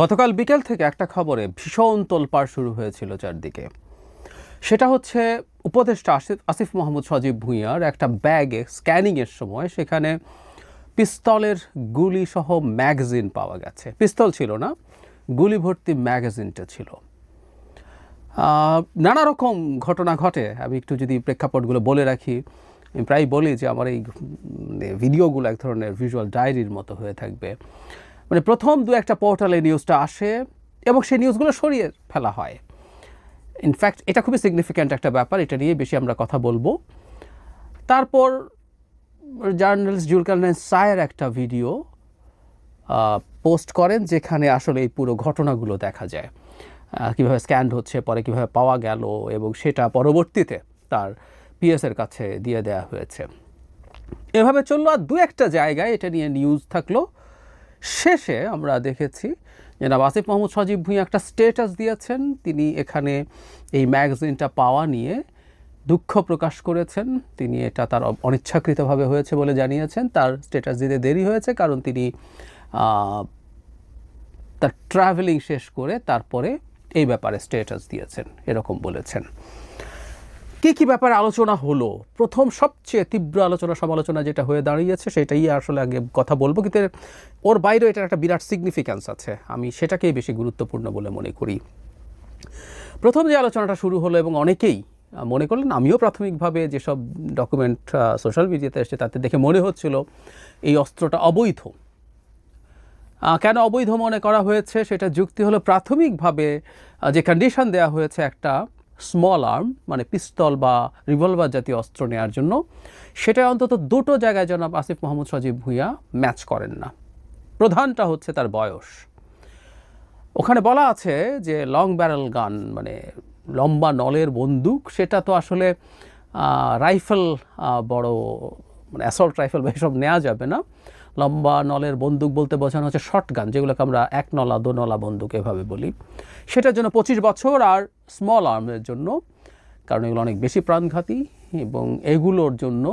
গতকাল বিকেল থেকে একটা খবরে ভীষণ তোলপাড় শুরু হয়েছিল চারদিকে। সেটা হচ্ছে উপদেষ্টা আসিফ আসিফ মাহমুদ সজীব ভুঁইয়ার একটা ব্যাগে স্ক্যানিংয়ের সময় সেখানে পিস্তলের গুলি সহ ম্যাগাজিন পাওয়া গেছে। পিস্তল ছিল না গুলি ভর্তি ম্যাগাজিনটা ছিল। নানা রকম ঘটনা ঘটে। আমি একটু যদি প্রেক্ষাপটগুলো বলে রাখি প্রায় বলি যে আমার এই ভিডিওগুলো এক ধরনের ভিজুয়াল ডায়েরির মতো হয়ে থাকবে। মানে প্রথম দু একটা পোর্টালে নিউজটা আসে এবং সেই নিউজগুলো সরিয়ে ফেলা হয়। ইনফ্যাক্ট এটা খুবই সিগনিফিক্যান্ট একটা ব্যাপার, এটা নিয়ে বেশি আমরা কথা বলব। তারপর জার্নালিস্ট জুলকারনাইন সায়ের একটা ভিডিও পোস্ট করেন, যেখানে আসলে এই পুরো ঘটনাগুলো দেখা যায়। কীভাবে স্ক্যান্ড হচ্ছে, পরে কীভাবে পাওয়া গেল, এবং সেটা পরবর্তীতে তার পিএসের কাছে দিয়ে দেওয়া হয়েছে। এভাবে চলল, আর দু একটা জায়গায় এটা নিয়ে নিউজ থাকল। শেষে আমরা দেখেছি না আসিফ মাহমুদ সজীব ভুঁইয়া একটা স্টেটাস দিয়েছেন। তিনি এখানে এই ম্যাগাজিনটা পাওয়া নিয়ে দুঃখ প্রকাশ করেছেন। তিনি এটা তার অনিচ্ছাকৃতভাবে হয়েছে বলে জানিয়েছেন। তার স্টেটাস দিতে দেরি হয়েছে কারণ তিনি তার ট্রাভেলিং শেষ করে তারপরে এই ব্যাপারে স্টেটাস দিয়েছেন, এরকম বলেছেন। কি কি ব্যাপারে আলোচনা হলো? প্রথম সবচেয়ে তীব্র আলোচনা, সমালোচনা যেটা হয়ে দাঁড়িয়েছে সেটাই আসলে আগে কথা বলব, কিন্তু ওর বাইরেও এটার একটা বিরাট সিগনিফিক্যান্স আছে। আমি সেটাকেই বেশি গুরুত্বপূর্ণ বলে মনে করি। প্রথম যে আলোচনাটা শুরু হলো এবং অনেকেই মনে করলেন, আমিও প্রাথমিকভাবে যেসব ডকুমেন্ট সোশ্যাল মিডিয়াতে এসেছে তাতে দেখে মনে হচ্ছিল এই অস্ত্রটা অবৈধ। কেন অবৈধ মনে করা হয়েছে? সেটা যুক্তি হলো প্রাথমিকভাবে যে কন্ডিশন দেওয়া হয়েছে একটা স্মল আর্ম মানে পিস্তল বা রিভলভার জাতীয় অস্ত্র নেওয়ার জন্য সেটা অন্তত দুটো জায়গায় জনাব আসিফ মোহাম্মদ সজীব ভুঁইয়া ম্যাচ করেন না। প্রধানটা হচ্ছে তার বয়স। ওখানে বলা আছে যে লং ব্যারেল গান মানে লম্বা নলের বন্দুক, সেটা তো আসলে রাইফেল বড় মানে অ্যাসল্ট রাইফেল বা এসব নেওয়া যাবে না। লম্বা নলের বন্দুক বলতে বোঝানো হচ্ছে শর্ট গান যেগুলোকে আমরা এক নলা, দো নলা বন্দুক এভাবে বলি। সেটার জন্য পঁচিশ বছর আর স্মল আর্মের জন্য, কারণ এগুলো অনেক বেশি প্রাণঘাতী এবং এগুলোর জন্য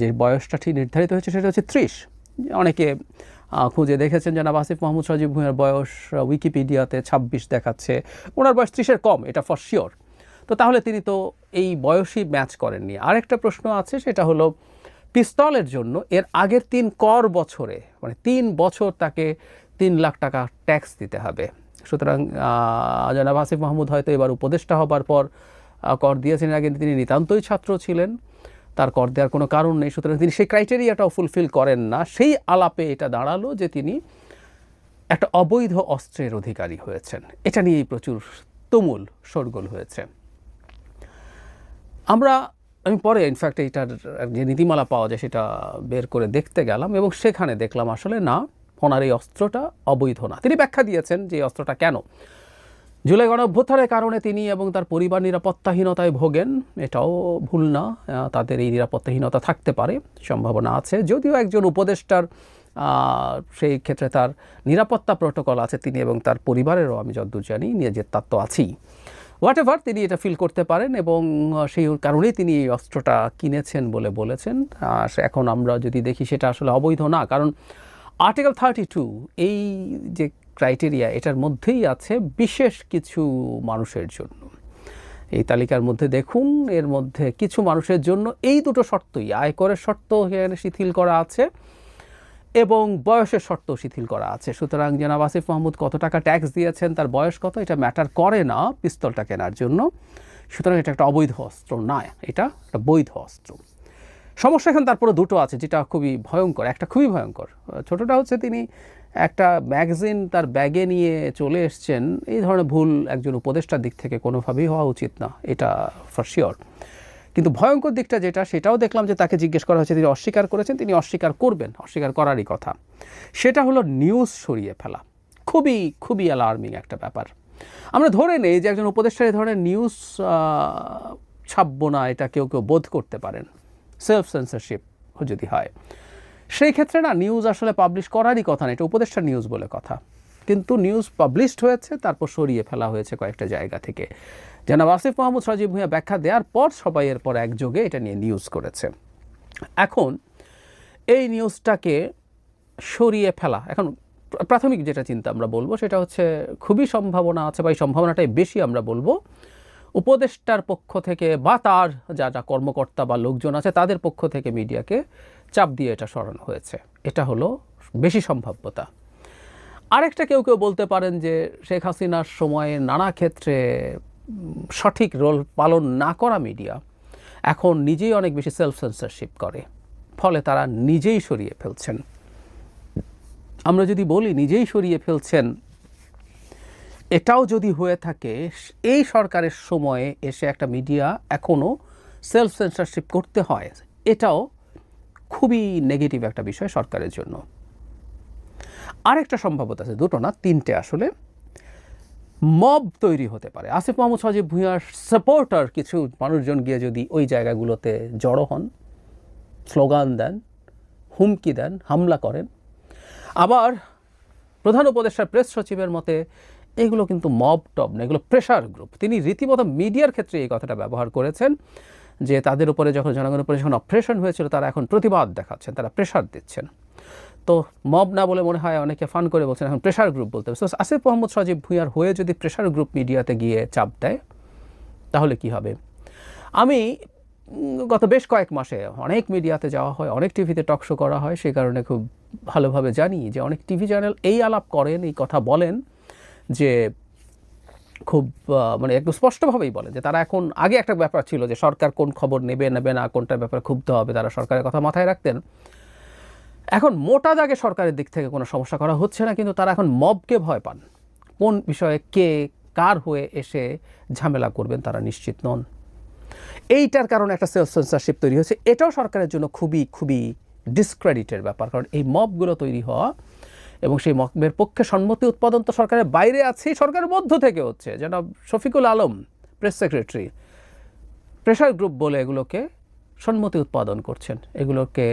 যে বয়সটা ঠিক নির্ধারিত হয়েছে সেটা হচ্ছে ত্রিশ। অনেকে খুঁজে দেখেছেন জনাব আসিফ মাহমুদ সজীব ভুঁইয়ার বয়স উইকিপিডিয়াতে ছাব্বিশ দেখাচ্ছে। ওনার বয়স ত্রিশের কম, এটা ফর শিওর তো তাহলে তিনি তো এই বয়সই ম্যাচ করেননি। আরেকটা প্রশ্ন আছে, সেটা হলো পিস্তলের জন্য এর আগের তিন কর বছরে মানে তিন বছর তাকে তিন লাখ টাকা ট্যাক্স দিতে হবে। সুতরাং জনাব আসিফ মাহমুদ হয়তো এবার উপদেষ্টা হবার পর কর দিয়েছেন আগে তিনি নিতান্তই ছাত্র ছিলেন। তার কর দেওয়ার কোনো কারণ নেই। সুতরাং তিনি সেই ক্রাইটেরিয়াটাও ফুলফিল করেন না। সেই আলাপে এটা দাঁড়াল যে তিনি একটা অবৈধ অস্ত্রের অধিকারী হয়েছেন। এটা নিয়েই প্রচুর তুমুল শোরগোল হয়েছে। আমরা আমি পরে ইনফ্যাক্ট এইটার যে নীতিমালা পাওয়া যায় সেটা বের করে দেখতে গেলাম এবং সেখানে দেখলাম আসলে না, ওনার এই অস্ত্রটা অবৈধ না। তিনি ব্যাখ্যা দিয়েছেন যে অস্ত্রটা কেন? জুলাই গণঅভ্যুত্থানের কারণে তিনি এবং তার পরিবার নিরাপত্তাহীনতায় ভোগেন, এটাও ভুল না তাদের এই নিরাপত্তাহীনতা থাকতে পারে, সম্ভাবনা আছে। যদিও একজন উপদেষ্টার সেই ক্ষেত্রে তার নিরাপত্তা প্রোটোকল আছে তিনি এবং তার পরিবারেরও, আমি যতদূর জানি নিজের তার তো আছেই। হোয়াট এভার তিনি এটা ফিল করতে পারেন এবং সেই কারণেই তিনি এই অস্ত্রটা কিনেছেন বলে বলেছেন। এখন আমরা যদি দেখি সেটা আসলে অবৈধ না, কারণ আর্টিকেল থার্টি টু এই যে ক্রাইটেরিয়া এটার মধ্যেই আছে বিশেষ কিছু মানুষের জন্য। এই তালিকার মধ্যে দেখুন, এর মধ্যে কিছু মানুষের জন্য এই দুটো শর্তই। আয়করের শর্ত এখানে শিথিল করা আছে। এবং বয়সের শর্ত শিথিল করা আছে। সুতরাং জনাব আসিফ মাহমুদ, কত টাকা ট্যাক্স দিয়েছেন, তার বয়স কত? এটা ম্যাটার করে না পিস্তলটা কেনার জন্য। সুতরাং এটা একটা অবৈধ অস্ত্র না, এটা একটা বৈধ অস্ত্র। সমস্যা এখন তারপরে দুটো আছে, যেটা খুবই ভয়ঙ্কর, একটা খুবই ভয়ঙ্কর। ছোটটা হচ্ছে তিনি একটা ম্যাগাজিন তার ব্যাগে নিয়ে চলে এসছেন। এই ধরনের ভুল একজন উপদেষ্টার দিক থেকে কোনোভাবেই হওয়া উচিত না, এটা ফর শিওর কিন্তু ভয়ঙ্কর দিকটা যেটা, সেটাও দেখলাম যে তাকে জিজ্ঞেস করা হয়েছে, তিনি অস্বীকার করেছেন, তিনি অস্বীকার করবেন, অস্বীকার করারই কথা। সেটা হলো নিউজ সরিয়ে ফেলা। খুবই খুবই অ্যালার্মিং একটা ব্যাপার। আমরা ধরে নেই যে একজন উপদেষ্টার এই ধরনের নিউজ ছাপবো না, এটা কেউ কেউ বোধ করতে পারেন। সেলফ সেন্সারশিপ যদি হয়। সেই ক্ষেত্রে না নিউজ আসলে পাবলিশ করারই কথা না, এটা উপদেষ্টার নিউজ বলে কথা। কিন্তু নিউজ পাবলিশড হয়েছে, তারপর সরিয়ে ফেলা হয়েছে কয়েকটা জায়গা থেকে। জানাব আসিফ মাহমুদ, সজীব ভুঁইয়া ব্যাখ্যা দেওয়ার পর সবাই এরপর একযোগে এটা নিয়ে নিউজ করেছে। এখন এই নিউজটাকে সরিয়ে ফেলা, এখন প্রাথমিক যেটা চিন্তা আমরা বলব, সেটা হচ্ছে খুবই সম্ভাবনা আছে বা এই সম্ভাবনাটাই বেশি আমরা বলব। উপদেষ্টার পক্ষ থেকে বা তার যা যা কর্মকর্তা বা লোকজন আছে, তাদের পক্ষ থেকে মিডিয়াকে চাপ দিয়ে এটা সরানো হয়েছে। এটা হলো বেশি সম্ভাব্যতা। আরেকটা কেউ কেউ বলতে পারেন যে শেখ হাসিনার সময়ে নানা ক্ষেত্রে সঠিক রোল পালন না করা মিডিয়া এখন নিজেই অনেক বেশি সেলফ সেন্সারশিপ করে। ফলে তারা নিজেই সরিয়ে ফেলছেন। আমরা যদি বলি নিজেই সরিয়ে ফেলছেন, এটাও যদি হয়ে থাকে, এই সরকারের সময়ে এসে একটা মিডিয়া এখনও সেলফ সেন্সারশিপ করতে হয়, এটাও খুবই নেগেটিভ একটা বিষয় সরকারের জন্য। আরেকটা সম্ভাবতা আছে, দুটো না, তিনটে আসলে মব তৈরি হতে পারে। আসিফ মাহমুদ সজীব ভূঁইয়ার সাপোর্টার কিছু মানুষজন গিয়ে যদি ওই জায়গাগুলোতে জড়ো হন, স্লোগান দেন, হুমকি দেন, হামলা করেন। আবার প্রধান উপদেষ্টার প্রেস সচিবের মতে, এগুলো কিন্তু মব টব না, এগুলো প্রেশার গ্রুপ তিনি রীতিমতো মিডিয়ার ক্ষেত্রে এই কথাটা ব্যবহার করেছেন যে তাদের উপরে যখন জনগণের উপরে যখন অপারেশন হয়েছিল, তারা এখন প্রতিবাদ দেখাচ্ছেন, তারা প্রেশার দিচ্ছেন। তো মব না বলে মনে হয় অনেকে ফান করে বলছেন এখন প্রেশার গ্রুপ বলতে হবে। So, আসিফ মোহাম্মদ সজীব ভুঁইয়ার হয়ে যদি প্রেশার গ্রুপ মিডিয়াতে গিয়ে চাপ দেয় তাহলে কি হবে? আমি গত বেশ কয়েক মাসে অনেক মিডিয়াতে যাওয়া হয় অনেক টিভিতে টক শো করা হয় সেই কারণে খুব ভালোভাবে জানি যে অনেক টিভি চ্যানেল এই আলাপ করেন এই কথা বলেন যে খুব মানে একদম স্পষ্টভাবেই বলে যে তারা এখন আগে একটা ব্যাপার ছিল যে সরকার কোন খবর নেবে নেবে না কোনটার ব্যাপারে ক্ষুব্ধ হবে তারা সরকারের কথা মাথায় রাখতেন। এখন মোটা দাগে সরকারের দিক থেকে কোনো সমস্যা করা হচ্ছে না, কিন্তু তারা এখন মবকে ভয় পান। কোন বিষয়ে কে কার হয়ে এসে ঝামেলা করবেন তারা নিশ্চিত নন। এইটার কারণে একটা সেলফ সেন্সারশিপ তৈরি হয়েছে। এটাও সরকারের জন্য খুবই খুবই ডিসক্রেডিটের ব্যাপার, কারণ এই মবগুলো তৈরি হওয়া এবং সেই মবের পক্ষে সম্মতি উৎপাদন তো সরকারের বাইরে আছে সরকারের মধ্য থেকে হচ্ছে। যেন Shafiqul Alam press secretary pressure group বলে এগুলোকে সম্মতি উৎপাদন করছেন। এগুলোকে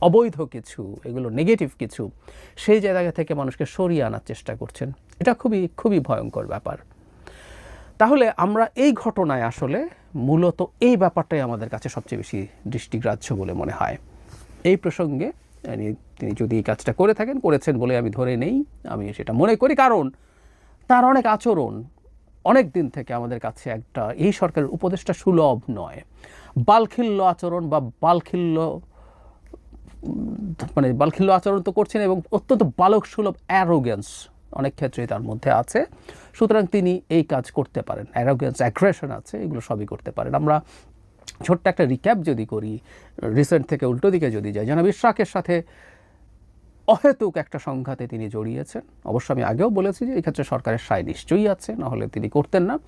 অবৈধ কিছু, এগুলো নেগেটিভ কিছু, সেই জায়গা থেকে মানুষকে সরিয়ে আনার চেষ্টা করছেন। এটা খুবই খুবই ভয়ঙ্কর ব্যাপার। তাহলে আমরা এই ঘটনায় আসলে মূলত এই ব্যাপারটাই আমাদের কাছে সবচেয়ে বেশি দৃষ্টিগ্রাহ্য বলে মনে হয়। এই প্রসঙ্গে তিনি- যদি এই কাজটা করে থাকেন, করেছেন বলে আমি ধরে নেই, আমি সেটা মনে করি। কারণ তার অনেক আচরণ অনেক দিন থেকে আমাদের কাছে একটা, এই সরকারের উপদেষ্টা সুলভ নয়। বালখিল্য আচরণ বা বালখিল্য মানে বালখিল্য আচরণ তো করছেন এবং অত্যন্ত বালক সুলভ অ্যারোগেন্স অনেক ক্ষেত্রেই তার মধ্যে আছে। সুতরাং তিনি এই কাজ করতে পারেন। অ্যারোগেন্স অ্যাগ্রেশন আছে, এগুলো সবই করতে পারেন। আমরা ছোট্ট একটা রিক্যাপ যদি করি রিসেন্ট থেকে উল্টো দিকে যদি যাই, জনাব ইশরাকের সাথে অহেতুক একটা সংঘাতে তিনি জড়িয়েছেন। অবশ্য আমি আগেও বলেছি যে এই ক্ষেত্রে সরকারের সায় নিশ্চয়ই আছে নাহলে তিনি করতেন না।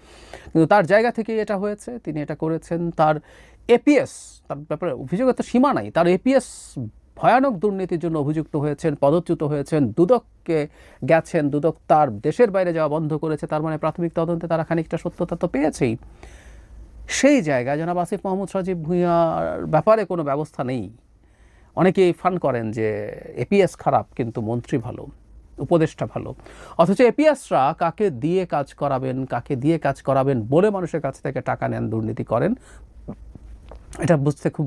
কিন্তু তার জায়গা থেকেই এটা হয়েছে, তিনি এটা করেছেন। তার এপিএস তার ব্যাপারে অভিযোগের তো সীমা নাই, তার এপিএস ভয়ানক দুর্নীতির জন্য অভিযুক্ত হয়েছেন, পদচ্যুত হয়েছেন, দুদককে গেছেন, দুদক তার দেশের বাইরে যাওয়া বন্ধ করেছে, তার মানে প্রাথমিক তদন্তে তারা খানিকটা সত্যতা তো পেয়েছেই। সেই জায়গায় জনাব আসিফ মাহমুদ সজীব ভুঁইয়ার ব্যাপারে কোনো ব্যবস্থা নেই। অনেকেই ফান করেন যে এপিএস খারাপ, কিন্তু মন্ত্রী ভালো, উপদেষ্টা ভালো। অথচ এপিএসরা কাকে দিয়ে কাজ করাবেন, কাকে দিয়ে কাজ করাবেন বলে মানুষের কাছ থেকে টাকা নেন, দুর্নীতি করেন এটা বুঝতে খুব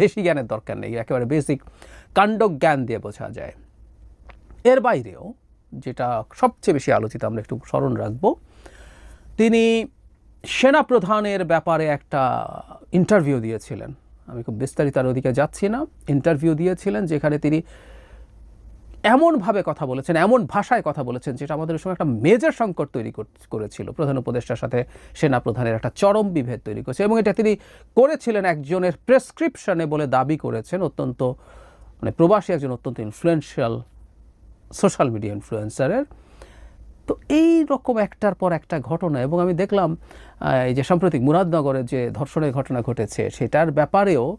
বেশি জ্ঞানের দরকার নেই, একেবারে বেসিক কাণ্ড জ্ঞান দিয়ে বোঝা যায়। এর বাইরেও যেটা সবচেয়ে বেশি আলোচিত, আমরা একটু স্মরণ রাখব, তিনি সেনাপ্রধানের ব্যাপারে একটা ইন্টারভিউ দিয়েছিলেন। আমি খুব বিস্তারিত আর ওদিকে যাচ্ছি না। ইন্টারভিউ দিয়েছিলেন যেখানে তিনি এমনভাবে কথা বলেছেন, এমন ভাষায় কথা বলেছেন, যেটা আমাদের সঙ্গে একটা মেজর সংকট তৈরি কর- করেছিল। প্রধান উপদেষ্টার সাথে সেনা প্রধানের একটা চরম বিভেদ তৈরি করেছে এবং এটা তিনি করেছিলেন একজনের প্রেসক্রিপশনে বলে দাবি করেছেন, অত্যন্ত মানে প্রবাসী একজন অত্যন্ত ইনফ্লুয়েন্সিয়াল সোশ্যাল মিডিয়া ইনফ্লুয়েন্সারের তো এই রকম একটার পর একটা ঘটনা এবং আমি দেখলাম এই যে সাম্প্রতিক মুরাদনগরের যে ধর্ষণের ঘটনা ঘটেছে, সেটার ব্যাপারেও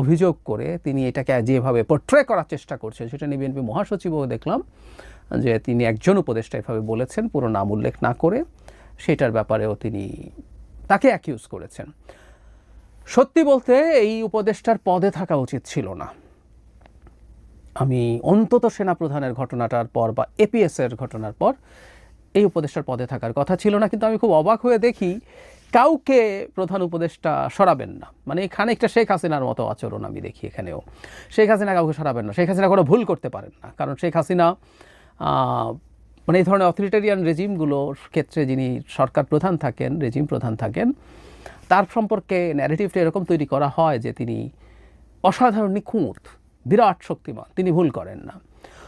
অভিযোগ করে তিনি এটাকে যেভাবে পোট্রে করার চেষ্টা করছেন, সেটা নিয়ে বিএনপি মহাসচিবও দেখলাম যে তিনি একজন উপদেষ্টা এভাবে বলেছেন, পুরো নাম উল্লেখ না করে সেটার ব্যাপারেও তিনি তাকে অ্যাকিউজ করেছেন। সত্যি বলতে এই উপদেষ্টার পদে থাকা উচিত ছিল না। আমি অন্তত সেনাপ্রধানের ঘটনাটার পর বা এপিএসের ঘটনার পর এই উপদেষ্টার পদে থাকার কথা ছিল না, কিন্তু আমি খুব অবাক হয়ে দেখি কাউকে প্রধান উপদেষ্টা সরাবেন না। মানে এখানে একটা শেখ হাসিনার মতো আচরণ আমি দেখি এখানেও। শেখ হাসিনা কাউকে সরাবেন না। শেখ হাসিনা কোনো ভুল করতে পারেন না। কারণ শেখ হাসিনা মানে এই ধরনের অথরিটেরিয়ান রেজিমগুলোর ক্ষেত্রে যিনি সরকার প্রধান থাকেন, রেজিম প্রধান থাকেন, তার সম্পর্কে ন্যারেটিভটা এরকম তৈরি করা হয় যে তিনি অসাধারণ, নিখুঁত, বিরাট শক্তিমান। তিনি ভুল করেন না।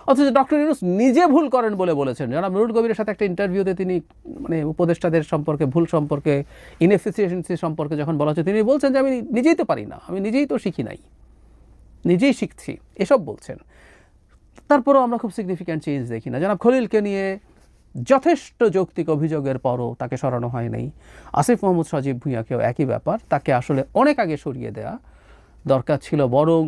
অথচ ডক্টর ইউনুস নিজে ভুল করেন বলে বলেছেন। জনাব নুরুল কবিরের সাথে একটা ইন্টারভিউতে তিনি মানে উপদেষ্টাদের সম্পর্কে, ভুল সম্পর্কে ইনএফিসিয়েন্সি সম্পর্কে যখন বলা হচ্ছে, তিনি বলছেন যে, আমি নিজেই তো পারি না, আমি নিজেই তো শিখি নাই। নিজেই শিখছি। এসব বলছেন। তারপরেও আমরা খুব সিগনিফিক্যান্ট চেঞ্জ দেখি না। জনাব খলিলকে নিয়ে যথেষ্ট যৌক্তিক অভিযোগের পরও তাকে সরানো হয় নাই। আসিফ মোহাম্মদ সজীব ভূঁইয়াকেও একই ব্যাপার। তাকে আসলে অনেক আগে সরিয়ে দেওয়া দরকার ছিল, বরং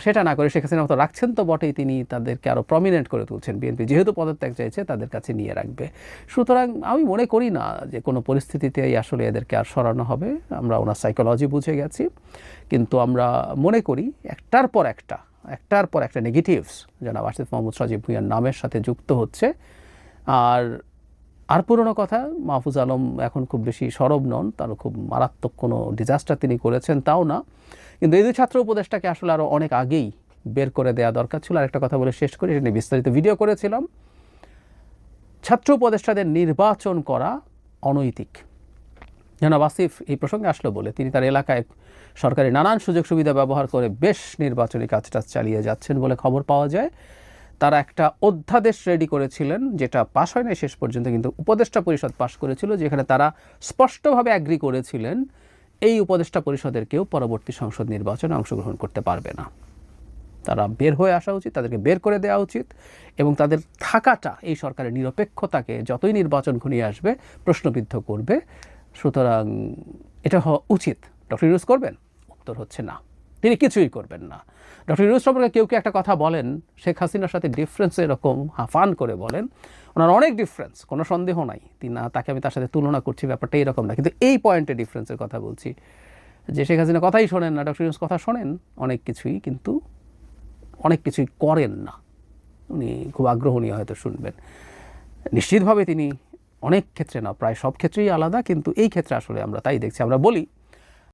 সেটা না করে শেখ হাসিনা মতো রাখছেন তো বটেই, তিনি তাদেরকে আরও প্রমিনেন্ট করে তুলছেন। বিএনপি যেহেতু পদত্যাগ চাইছে, তাদের কাছে নিয়ে রাখবে। সুতরাং আমি মনে করি না যে কোনো পরিস্থিতিতেই আসলে এদেরকে আর সরানো হবে। আমরা ওনার সাইকোলজি বুঝে গেছি। কিন্তু আমরা মনে করি একটার পর একটা, একটার পর একটা নেগেটিভস জনাব আসিফ মোহাম্মদ সজীব ভুঁইয়ার নামের সাথে যুক্ত হচ্ছে। আর আর পুরনো কথা, মাহফুজ আলম এখন খুব বেশি সরব নন, তারও খুব মারাত্মক কোনো ডিজাস্টার তিনি করেছেন, তাও না। কিন্তু এই দুই ছাত্র উপদেষ্টাকে আসলে আরও অনেক আগেই বের করে দেওয়া দরকার ছিল। আর একটা কথা বলে শেষ করি এটা নিয়ে বিস্তারিত ভিডিও করেছিলাম। ছাত্র উপদেষ্টাদের নির্বাচন করা অনৈতিক। জনাব আসিফ এই প্রসঙ্গে আসলো বলে তিনি তার এলাকায় সরকারি নানান সুযোগ সুবিধা ব্যবহার করে বেশ নির্বাচনী কাজটা চালিয়ে যাচ্ছেন বলে খবর পাওয়া যায়। তারা একটা অধ্যাদেশ রেডি করেছিলেন, যেটা পাশ হয় নাই শেষ পর্যন্ত কিন্তু উপদেষ্টা পরিষদ পাশ করেছিল, যেখানে তারা স্পষ্টভাবে অ্যাগ্রি করেছিলেন এই উপদেষ্টা পরিষদের কেউ পরবর্তী সংসদ নির্বাচনে অংশগ্রহণ করতে পারবে না। তারা বের হয়ে আসা উচিত, তাদেরকে বের করে দেওয়া উচিত এবং তাদের থাকাটা, এই সরকারের নিরপেক্ষতাকে যতই নির্বাচন ঘনিয়ে আসবে, প্রশ্নবিদ্ধ করবে। সুতরাং এটা হওয়া উচিত। ডক্টর ইউজ করবেন? উত্তর হচ্ছে না। তিনি কিছুই করবেন না। ডক্টর ইউনুস সম্পর্কে কেউ কেউ একটা কথা বলেন? শেখ হাসিনার সাথে ডিফারেন্স এরকম হাফান করে বলেন? ওনার অনেক ডিফারেন্স কোনো সন্দেহ নাই। তিনি না, তাকে আমি তার সাথে তুলনা করছি, ব্যাপারটা এইরকম না। কিন্তু এই পয়েন্টে ডিফারেন্সের কথা বলছি। যে শেখ হাসিনা কথাই শোনেন না, ডক্টর ইউনুস কথা শোনেন, অনেক কিছুই কিন্তু অনেক কিছুই করেন না। উনি খুব আগ্রহ নিয়ে হয়তো শুনবেন। নিশ্চিতভাবে তিনি অনেক ক্ষেত্রে না, প্রায় সব ক্ষেত্রেই আলাদা, কিন্তু এই ক্ষেত্রে আসলে আমরা তাই দেখছি। আমরা বলি